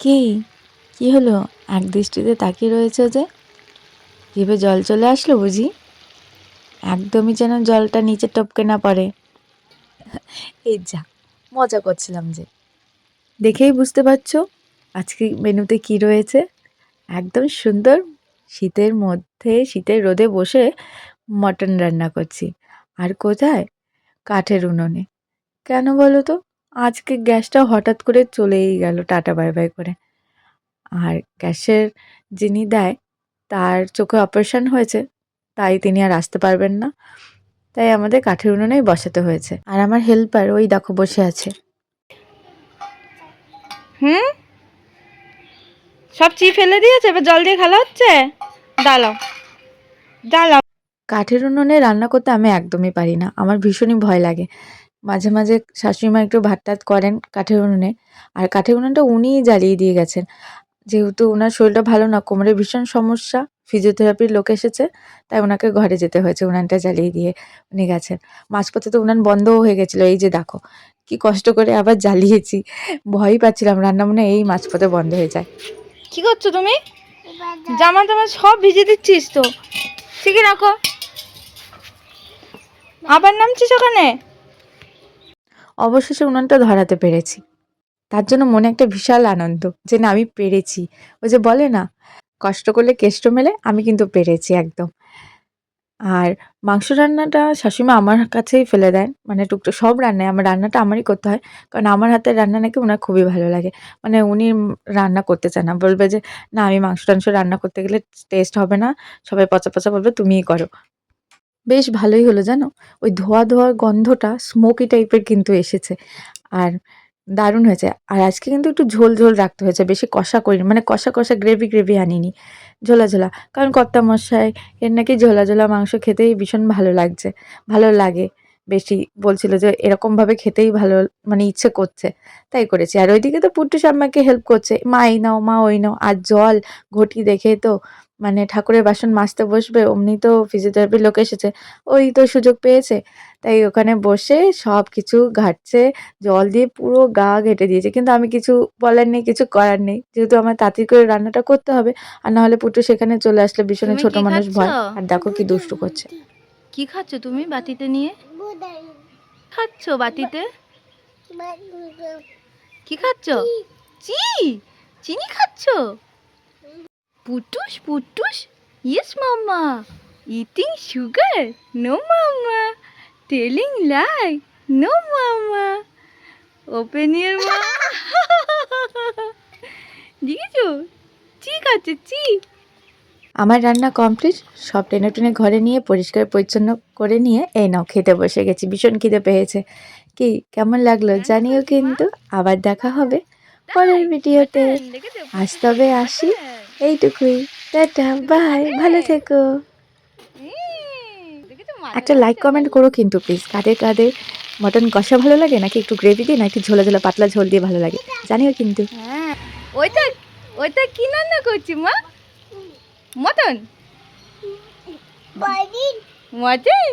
কি? কি হলো? এক দৃষ্টিতে তাকিয়ে রয়েছে যে জিভে জল চলে আসলো বুঝি? একদমই যেন জলটা নিচে টপকে না পড়ে। এই যা, মজা করছিলাম যে। দেখেই বুঝতে পারছ আজকে মেনুতে কি রয়েছে? একদম সুন্দর শীতের মধ্যে, শীতের রোদে বসে মটন রান্না করছি। আর কোথায়? কাঠের উনুনে। কেন বলো তো? আজকে গ্যাসটা হঠাৎ করে চলেই গেল টাটা বাই বাই করে। আর গ্যাসের যিনি দেয় তার চোখে অপারেশন হয়েছে তাই তিনি আর আসতে পারবেন না। তাই আমাদের কাঠের উনুনেই বসাতে হয়েছে। আর আমার হেল্পার ওই দেখো বসে আছে। হুম? সব চি ফেলে দিয়েছে? এবার জল দিয়ে খেলা হচ্ছে? ডালাও ডালাও কাঠের উনুনে রান্না করতে আমি একদমই পারি না। আমার ভীষণই ভয় লাগে। মাঝে মাঝে শাশুড়ি মা একটু ভাত টাত করেন কাঠের উনুনে। আর কাঠের উনুনটা উনিই জ্বালিয়ে দিয়ে গেছেন। যেহেতু ওনার শরীরটা ভালো না, কোমরে ভীষণ সমস্যা ফিজিওথেরাপির লোক এসেছে, তাই ওনাকে ঘরে যেতে হয়েছে উনানটা জ্বালিয়ে দিয়ে উনি গেছেন। মাঝপথে তো উনান বন্ধও হয়ে গেছিল, এই যে দেখো, কি কষ্ট করে আবার জ্বালিয়েছি, ভয়ই পাচ্ছিলাম, রান্না মনে এই মাঝপথে বন্ধ হয়ে যায়। কি করছ তুমি? জামা টামা সব ভিজে দিচ্ছিস তো। ঠিকই রাখো। আবার নামছিস ওখানে? অবশেষে উনানটা ধরাতে পেরেছি। তার জন্য মনে একটা বিশাল আনন্দ যে না, আমি পেরেছি। ওই যে বলে না, কষ্ট করলে কেষ্ট মেলে, আমি কিন্তু পেরেছি একদম। আর মাংস রান্নাটা শাশুমা আমার কাছেই ফেলে দেন মানে টুকটাক সব রান্নায় আমার রান্নাটা আমারই করতে হয়, কারণ আমার হাতের রান্না নাকি ওনার খুবই ভালো লাগে। মানে উনি রান্না করতে চান না, বলবে যে, না, আমি মাংস টাংস রান্না করতে গেলে টেস্ট হবে না, সবাই পচা পচা বলবে, তুমিই করো। বেশ ভালোই হলো, জানো? ওই ধোয়া ধোয়া গন্ধটা স্মোকি টাইপের কিন্তু এসেছে। আর দারুণ হয়েছে। আর আজকে কিন্তু একটু ঝোল ঝোল রাখতে হয়েছে, বেশি কষা করিনি মানে কষা কষা গ্রেভি গ্রেভি আনিনি। ঝোলা ঝোলা, কারণ কর্তা মশাই এর নাকি ঝোলা ঝোলা মাংস খেতেই ভীষণ ভালো লাগছে, ভালো লাগে। বেশি বলছিল যে এরকমভাবে খেতেই ভালো মানে ইচ্ছে করছে। তাই করেছি। আর ওইদিকে তো পুট্টুস আমাকে হেল্প করছে। মা এই নাও মা ওই নাও। আর জল ঘটি দেখে তো মানে ঠাকুরের বাসন মাজতে বসবে অমনি তো ফিজিওথেরাপির লোক এসেছে। ওই তো সুযোগ পেয়েছে। তাই ওখানে বসে সব কিছু ঘাটছে জল দিয়ে পুরো গা ঘেটে দিয়েছে। কিন্তু আমি কিছু বলার নেই কিছু করার নেই। যেহেতু আমার তাড়াতাড়ি করে রান্নাটা করতে হবে আর না হলে পুটু সেখানে চলে আসলে ভীষণ ছোট মানুষ ভয়। আর দেখো কি দুষ্টু করছে। কি খাচ্ছ তুমি বাটিতে নিয়ে? খাচ্ছ বাটিতে? কি খাচ্ছ? চি। চিনি খাচ্ছ? পুটুস Putus. Yes mamma. Eating sugar? No mamma. Telling lie? No mamma. Open your মা দেখেছ? চি খাচ্ছে চি। আমার রান্না কমপ্লিট সব টেনে টেনে ঘরে নিয়ে পরিষ্কার পরিচ্ছন্ন করে নিয়ে এই নাও খেতে বসে গেছি ভীষণ খিদে পেয়েছে। কি কেমন লাগল জানিও কিন্তু আবার দেখা হবে পরের ভিডিওতে। আজ তবে আসি এইটুকুই টাটা বাই ভালো থেকো। একটা লাইক কমেন্ট করো কিন্তু প্লিজ কাদের কাদের মটন কষা ভালো লাগে নাকি একটু গ্রেভি দিয়ে নাকি ঝোলা ঝোলা পাতলা ঝোল দিয়ে ভালো লাগে? জানিও কিন্তু। হ্যাঁ ওইটা ওইটা কি রান্না করছি মা? Mutton mutton